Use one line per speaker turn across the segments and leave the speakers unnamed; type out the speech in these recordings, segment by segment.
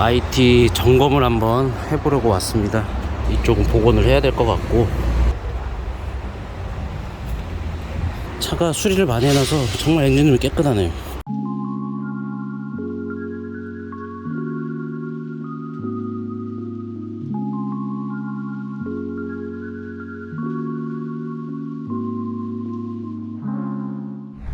IT 점검을 한번 해보려고 왔습니다. 이쪽은 복원을 해야 될 것 같고 차가 수리를 많이 해놔서 정말 엔진룸이 깨끗하네요.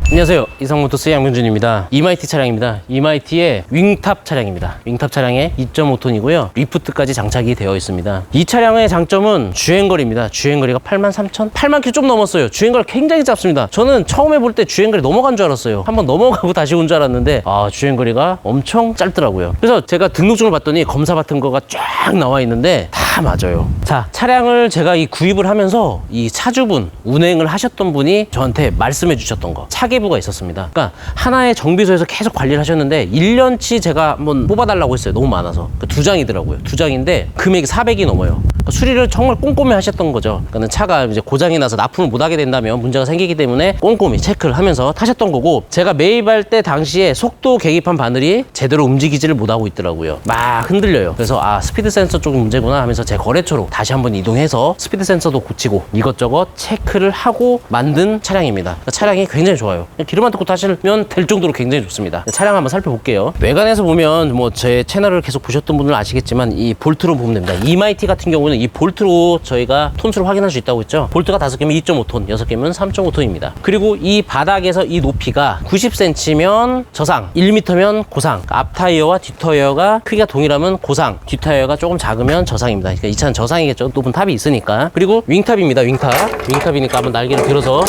안녕하세요. 이상모토스 양민준입니다. 이마이티 차량입니다. 이마이티의 윙탑 차량입니다. 윙탑 차량에 2.5톤이고요. 리프트까지 장착이 되어 있습니다. 이 차량의 장점은 주행거리입니다. 주행거리가 8만 3천 8만 킬로 좀 넘었어요. 주행거리 굉장히 짧습니다. 저는 처음에 볼 때 주행거리 넘어간 줄 알았어요. 한번 넘어가고 다시 온 줄 알았는데 아 주행거리가 엄청 짧더라고요. 그래서 제가 등록증을 봤더니 검사 같은 거가 쫙 나와 있는데 다 맞아요. 자 차량을 제가 이 구입을 하면서 이 차주분 운행을 하셨던 분이 저한테 말씀해 주셨던 거. 차계 부가 있었습니다. 그러니까 하나의 정비소에서 계속 관리를 하셨는데 1년치 제가 한번 뽑아달라고 했어요. 너무 많아서. 그두 장이더라고요. 두 장인데 금액이 400이 넘어요. 그러니까 수리를 정말 꼼꼼히 하셨던 거죠. 그러니까 차가 이제 고장이 나서 납품을 못 하게 된다면 문제가 생기기 때문에 꼼꼼히 체크를 하면서 타셨던 거고 제가 매입할 때 당시에 속도 계기판 바늘이 제대로 움직이지를 못하고 있더라고요. 막 흔들려요. 그래서 아 스피드 센서 쪽 문제구나 하면서 제 거래처로 다시 한번 이동해서 스피드 센서도 고치고 이것저것 체크를 하고 만든 차량입니다. 그러니까 차량이 굉장히 좋아요 그냥 기름만 넣고 타시면 될 정도로 굉장히 좋습니다. 차량 한번 살펴볼게요. 외관에서 보면 뭐 제 채널을 계속 보셨던 분들은 아시겠지만 이 볼트로 보면 됩니다. 이마이티 같은 경우는 이 볼트로 저희가 톤수를 확인할 수 있다고 했죠? 볼트가 다섯 개면 2.5톤 여섯 개면 3.5톤입니다. 그리고 이 바닥에서 이 높이가 90cm면 저상 1m면 고상. 앞 타이어와 뒷 타이어가 크기가 동일하면 고상 뒷 타이어가 조금 작으면 저상입니다. 그러니까 이 차는 저상이겠죠? 높은 탑이 있으니까. 그리고 윙탑입니다 윙탑. 윙탑이니까 한번 날개를 들어서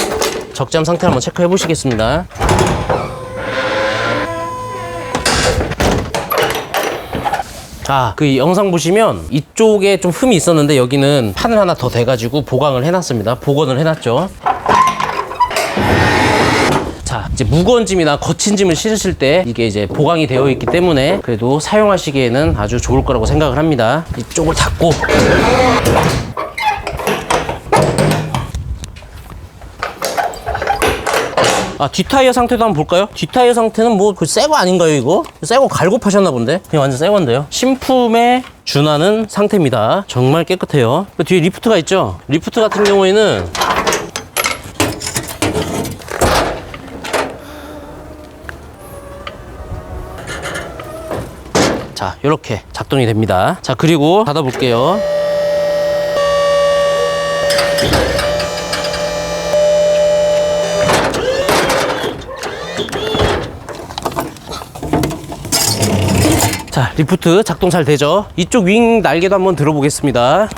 적잠 상태 한번 체크해 보시겠습니다 자, 그 영상 보시면 이쪽에 좀 흠이 있었는데 여기는 판을 하나 더 대가지고 보강을 해놨습니다. 복원을 해놨죠. 자, 이제 무거운 짐이나 거친 짐을 실으실 때 이게 이제 보강이 되어 있기 때문에 그래도 사용하시기에는 아주 좋을 거라고 생각을 합니다. 이쪽을 닫고 아, 뒷타이어 상태도 한번 볼까요? 뒷타이어 상태는 뭐, 그 새거 아닌가요, 이거? 새거 갈고 파셨나 본데? 그냥 완전 새 건데요. 신품에 준하는 상태입니다. 정말 깨끗해요. 그 뒤에 리프트가 있죠? 리프트 같은 경우에는 자, 이렇게 작동이 됩니다. 자, 그리고 닫아 볼게요. 자, 리프트 작동 잘 되죠? 이쪽 윙 날개도 한번 들어보겠습니다.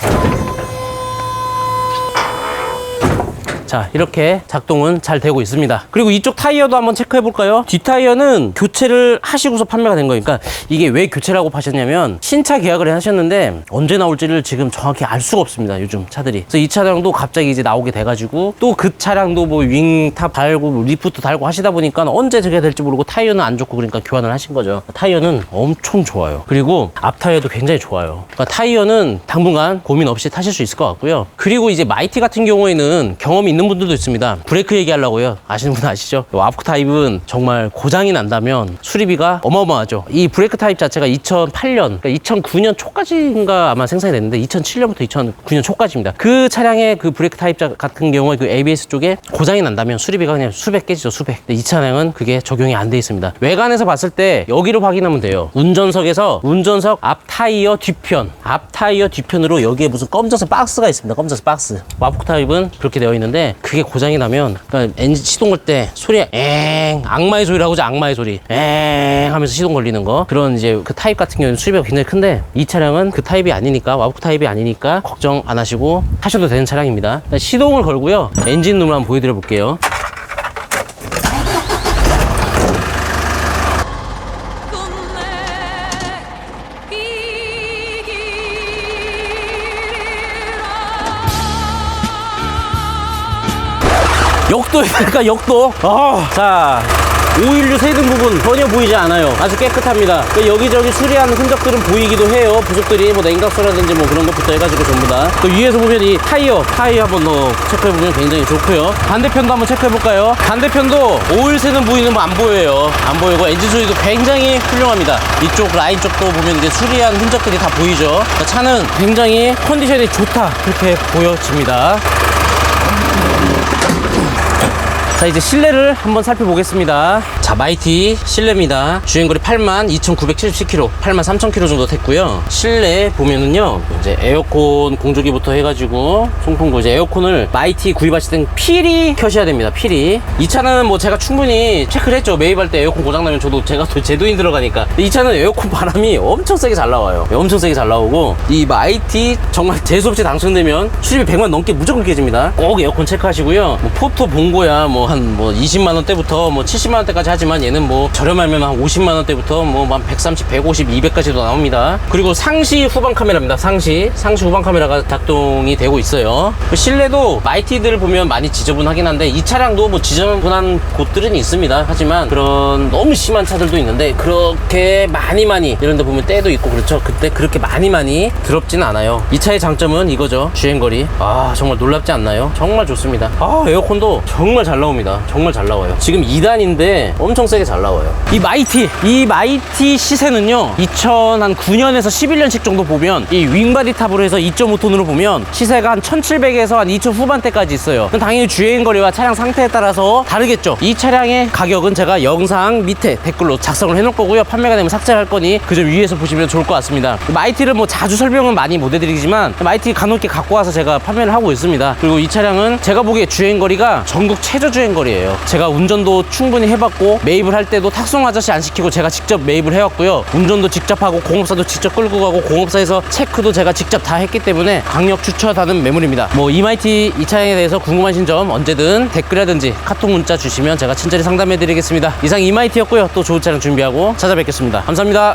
자 이렇게 작동은 잘 되고 있습니다. 그리고 이쪽 타이어도 한번 체크해 볼까요? 뒷 타이어는 교체를 하시고서 판매가 된 거니까 이게 왜 교체라고 파셨냐면 신차 계약을 하셨는데 언제 나올지를 지금 정확히 알 수가 없습니다 요즘 차들이. 그래서 이 차량도 갑자기 이제 나오게 돼가지고 또 그 차량도 뭐 윙탑 달고 뭐 리프트 달고 하시다 보니까 언제 저게 될지 모르고 타이어는 안 좋고 그러니까 교환을 하신 거죠. 타이어는 엄청 좋아요. 그리고 앞 타이어도 굉장히 좋아요. 그러니까 타이어는 당분간 고민 없이 타실 수 있을 것 같고요. 그리고 이제 마이티 같은 경우에는 경험이 있는 분들도 있습니다. 브레이크 얘기하려고요. 아시는 분 아시죠? 와프 타입은 정말 고장이 난다면 수리비가 어마어마하죠. 이 브레이크 타입 자체가 2008년, 그러니까 2009년 초까지인가 아마 생산이 됐는데 2007년부터 2009년 초까지입니다. 그 차량의 그 브레이크 타입 자- 같은 경우에 그 ABS 쪽에 고장이 난다면 수리비가 그냥 수백 깨지죠, 수백. 이 차량은 그게 적용이 안 돼 있습니다. 외관에서 봤을 때 여기로 확인하면 돼요. 운전석에서 운전석 앞 타이어 뒤편, 앞 타이어 뒤편으로 여기에 무슨 검정색 박스가 있습니다. 검정색 박스. 와프 타입은 그렇게 되어 있는데 그게 고장이 나면 그러니까 엔진 시동 걸 때 소리가 엥 악마의 소리라고 하죠 악마의 소리 엥 하면서 시동 걸리는 거. 그런 이제 그 타입 같은 경우는 수리비가 굉장히 큰데 이 차량은 그 타입이 아니니까 와프 타입이 아니니까 걱정 안 하시고 타셔도 되는 차량입니다. 일단 시동을 걸고요. 엔진 룸을 한번 보여드려 볼게요 역도니까 역도 아, 자516 세등 부분 전혀 보이지 않아요. 아주 깨끗합니다. 그 여기저기 수리한 흔적들은 보이기도 해요. 부속들이 뭐 냉각수라든지 뭐 그런 것부터 해가지고 전부 다. 또 위에서 보면 이 타이어, 타이어 한번 더 체크해보면 굉장히 좋고요. 반대편도 한번 체크해볼까요? 반대편도 오일 새는 부위는 뭐 안 보여요. 안 보이고 엔진 소리도 굉장히 훌륭합니다. 이쪽 라인 쪽도 보면 이제 수리한 흔적들이 다 보이죠. 그러니까 차는 굉장히 컨디션이 좋다. 그렇게 보여집니다. 자 이제 실내를 한번 살펴보겠습니다 자 마이티 실내입니다. 주행거리 82,977km 83,000km 정도 됐고요. 실내 보면은요 이제 에어컨 공조기부터 해가지고 송풍구 이제 에어컨을 마이티 구입하실 땐 필히 켜셔야 됩니다 필히. 이 차는 뭐 제가 충분히 체크를 했죠. 매입할 때 에어컨 고장나면 저도 제가 또 제도인 들어가니까. 이 차는 에어컨 바람이 엄청 세게 잘 나와요. 엄청 세게 잘 나오고 이 마이티 정말 재수없이 당첨되면 수리비 100만 넘게 무조건 깨집니다. 꼭 에어컨 체크하시고요. 뭐 포토 본고야 뭐한뭐 20만 원대부터 뭐 70만 원대까지 하지 만 얘는 뭐 저렴하면 한 50만 원대부터 뭐한 130, 150, 200까지도 나옵니다. 그리고 상시 후방 카메라입니다. 상시 상시 후방 카메라가 작동이 되고 있어요. 그 실내도 마이티들을 보면 많이 지저분하긴 한데 이 차량도 뭐 지저분한 곳들은 있습니다. 하지만 그런 너무 심한 차들도 있는데 그렇게 많이 많이 이런 데 보면 때도 있고 그렇죠. 그때 그렇게 많이 많이 더럽지는 않아요. 이 차의 장점은 이거죠. 주행거리. 아 정말 놀랍지 않나요? 정말 좋습니다. 아 에어컨도 정말 잘 나옵니다. 정말 잘 나와요. 지금 2단인데 엄청 세게 잘 나와요. 이 마이티, 이 마이티 시세는요, 2009년에서 11년씩 정도 보면, 이 윙바디 탑으로 해서 2.5톤으로 보면, 시세가 한 1700에서 한 2000 후반대까지 있어요. 당연히 주행 거리와 차량 상태에 따라서 다르겠죠. 이 차량의 가격은 제가 영상 밑에 댓글로 작성을 해놓을 거고요. 판매가 되면 삭제를 할 거니 그 점 위에서 보시면 좋을 것 같습니다. 마이티를 뭐 자주 설명은 많이 못 해드리지만, 마이티 간혹게 갖고 와서 제가 판매를 하고 있습니다. 그리고 이 차량은 제가 보기에 주행 거리가 전국 최저 주행 거리예요. 제가 운전도 충분히 해봤 고 매입을 할 때도 탁송 아저씨 안 시키고 제가 직접 매입을 해왔고요. 운전도 직접 하고 공업사도 직접 끌고 가고 공업사에서 체크도 제가 직접 다 했기 때문에 강력 추천하는 매물입니다. 뭐 이마이티 이 차량에 대해서 궁금하신 점 언제든 댓글이라든지 카톡 문자 주시면 제가 친절히 상담해 드리겠습니다. 이상 이마이티였고요. 또 좋은 차량 준비하고 찾아뵙겠습니다. 감사합니다.